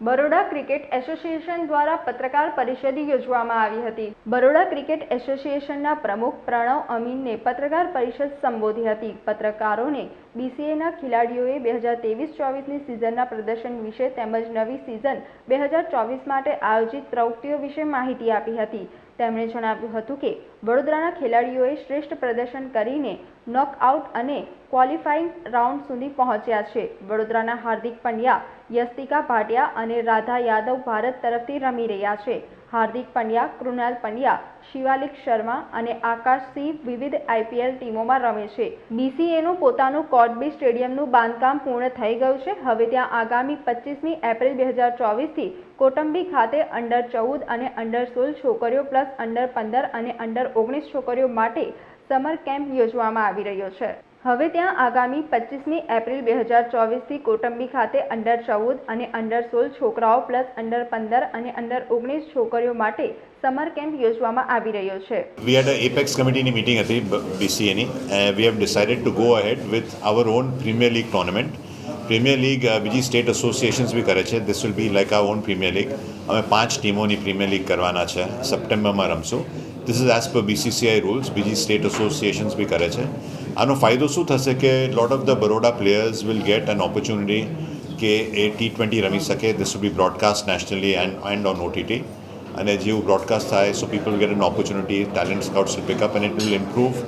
Baroda cricket association દ્વારા પત્રકાર પરિષદ યોજવામાં આવી હતી. બરોડા ક્રિકેટ એસોસિએશનના પ્રમુખ પ્રણવ અમીનને પત્રકાર પરિષદ સંબોધી હતી. પત્રકારોને બીસીએના ખેલાડીઓએ બે હજાર ત્રેવીસ ચોવીસની સિઝનના પ્રદર્શન વિશે તેમજ નવી સિઝન બે હજાર ચોવીસ માટે આયોજિત પ્રવૃત્તિઓ વિશે માહિતી આપી હતી. તેમણે જણાવ્યું હતું કે વડોદરાના ખેલાડીઓએ શ્રેષ્ઠ પ્રદર્શન કરીને નોકઆઉટ અને ક્વોલિફાઇંગ રાઉન્ડ સુધી પહોંચ્યા છે. વડોદરાના હાર્દિક પંડ્યા યસ્તિકા ભાટિયા અને રાધા યાદવ ભારત તરફથી રમી રહ્યા છે. હાર્દિક પંડ્યા, કૃણાલ પંડ્યા, શિવાલિક શર્મા અને આકાશ સિંહ વિવિધ આઈપીએલ ટીમોમાં રમે છે. બીસીએનું પોતાનું કોટબી સ્ટેડિયમનું બાંધકામ પૂર્ણ થઈ ગયું છે. હવે ત્યાં આગામી પચીસમી એપ્રિલ બે હજાર ચોવીસથી કોટંબી ખાતે અંડર ચૌદ અને અંડર સોળ છોકરીઓ પ્લસ અંડર પંદર અને અંડર ઓગણીસ છોકરીઓ માટે સમર કેમ્પ યોજવામાં આવી રહ્યો છે. હવે ત્યાં આગામી પચીસમી એપ્રિલ બે હજાર ચોવીસથી કોટંબી ખાતે અંડર ચૌદ અને અંડર સોળ છોકરાઓ પ્લસ અંડર પંદર અને અંડર ઓગણીસ છોકરીઓ માટે સમર કેમ્પ યોજવામાં આવી રહ્યો છે. વી હેડ એપેક્સ કમિટીની મિટિંગ હતી બીસીએની we have decided to go ahead with our own premier league tournament premier league બીજી સ્ટેટ એસોસિએશન્સ બી કરે છે. દિસ વિલ બી લાઈક આ ઓન પ્રીમિયર લીગ અમે પાંચ ટીમોની પ્રીમિયર લીગ કરવાના છે. સપ્ટેમ્બરમાં રમશું. This is as per BCCI rules બીજી સ્ટેટ એસોસિએશન્સ બી કરે છે. આનો ફાયદો શું થશે કે lot of the Baroda players will get an opportunity કે એ ટી ટ્વેન્ટી રમી શકે this will be broadcast nationally and and on OTT અને જેવું બ્રોડકાસ્ટ થાય so people get an opportunity talent scouts will pick up and it will improve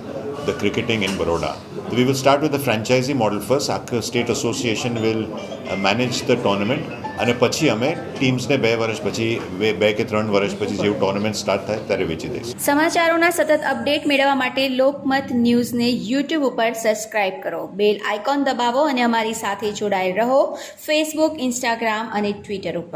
the cricketing in Baroda. So we will start with the franchisee model first. Our state association will uh, manage the tournament અને પછી અમે ટીમ્સને બે વર્ષ પછી, બે કે ત્રણ વર્ષ પછી જેવું ટોર્નામેન્ટ સ્ટાર્ટ થાય ત્યારે વેચી દઈશું. સમાચારોના સતત અપડેટ મેળવવા માટે લોકમત ન્યૂઝને યુટ્યુબ ઉપર સબસ્ક્રાઇબ કરો. બેલ આઇકોન દબાવો અને અમારી સાથે જોડાયેલ રહો. ફેસબુક ઇન્સ્ટાગ્રામ અને ટ્વિટર ઉપર.